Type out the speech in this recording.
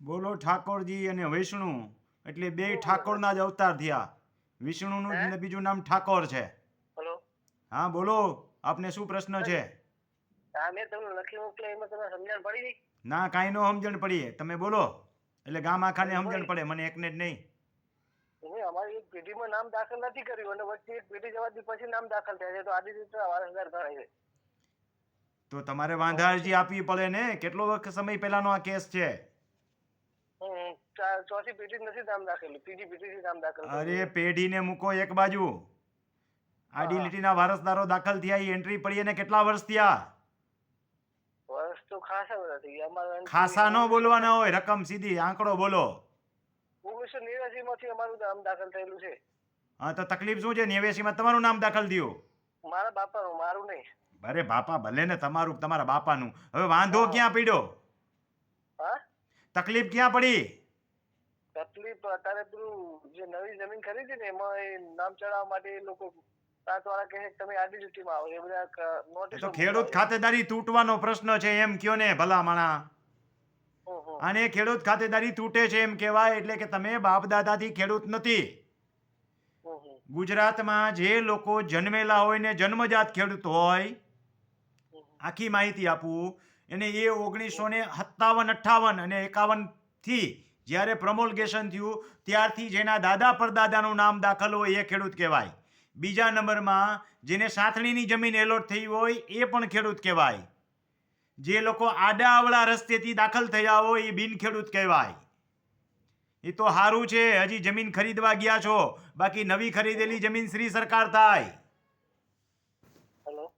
બોલો ઠાકોરજી અને વિષ્ણુ. એટલે બે ઠાકોરના જ અવતાર થયા. વિષ્ણુનું ને બીજું નામ ઠાકોર છે. હેલો હા બોલો. આપને શું પ્રશ્ન છે? હા મેં તમને લખી મોકલ્યા એમાં તમને સમજણ પડી ગઈ? ના કાંઈ નો સમજણ પડીએ. તમે બોલો. એટલે ગામ આખાને સમજણ પડે મને એકને જ નહીં. અમારી એક પેઢીમાં નામ દાખલ નથી કર્યું અને વચ્ચે એક પેઢી જવાથી પછી નામ દાખલ થાય છે. તો રીતે વારસદાર ગણાય છે. તો તમારે વાંધા અરજી આપવી પડે ને? કેટલો વખત સમય પહેલાનો આ કેસ છે? ચોથી પેઢી નથી નામ દાખલ ત્રીજી પેઢી નામ દાખલ. અરે પેઢીને મૂકો એક બાજુ. આડી લીટી લીટીના વારસદારો દાખલ થયા એ એન્ટ્રી પડી અને કેટલા વર્ષ થયા? વર્ષ તો ખાસા બધા થઈ ગયા. અમારું ખાસા નો બોલવાના હોય રકમ સીધી આંકડો બોલો. ઓગણીસો નેવ્યાસી માંથી અમારું નામ દાખલ થયેલું છે. હા તો તકલીફ શું છે? નેવ્યાસીમાં તમારું નામ દાખલ થયું? મારા બાપાનું મારું નહીં. અરે બાપા ભલે ને તમારું તમારા બાપાનું. હવે વાંધો ક્યાં પડ્યો? હા? તકલીફ ક્યાં પડી? તકલીફ અત્યારે પેલું જે નવી જમીન ખરીદી ને એમાં એ નામ ચડાવવા માટે એ લોકો સાતવાળા કહે તમે આડી લીટીમાં આવો એ બધા નોટિસ તો ખેડૂત ખાતેદારી તૂટવાનો પ્રશ્ન છે એમ કયો ને ભલા માણા હમ, હમ. અને ખેડૂત ખાતેદારી તૂટે છે એમ કહેવાય એટલે કે તમે બાપ દાદાથી ખેડૂત નથી. ગુજરાતમાં જે લોકો જન્મેલા હોય ને જન્મજાત ખેડૂત હોય. આખી માહિતી આપું એને એ ઓગણીસો ને સત્તાવન અઠ્ઠાવન અને એકાવનથી જ્યારે પ્રમોલગેશન થયું, ત્યારથી જેના દાદા પરદાદાનું નામ દાખલ હોય એ ખેડૂત કહેવાય. બીજા નંબરમાં, જેને સાથણીની જમીન એલોટ થઈ હોય, એ પણ ખેડૂત કહેવાય. જે લોકો આડા અવળા રસ્તેથી દાખલ થયા હોય, એ બિન ખેડૂત કહેવાય. એ તો સારું છે, હજી જમીન ખરીદવા ગયા છો. બાકી નવી ખરીદેલી જમીન શ્રી સરકાર થાય.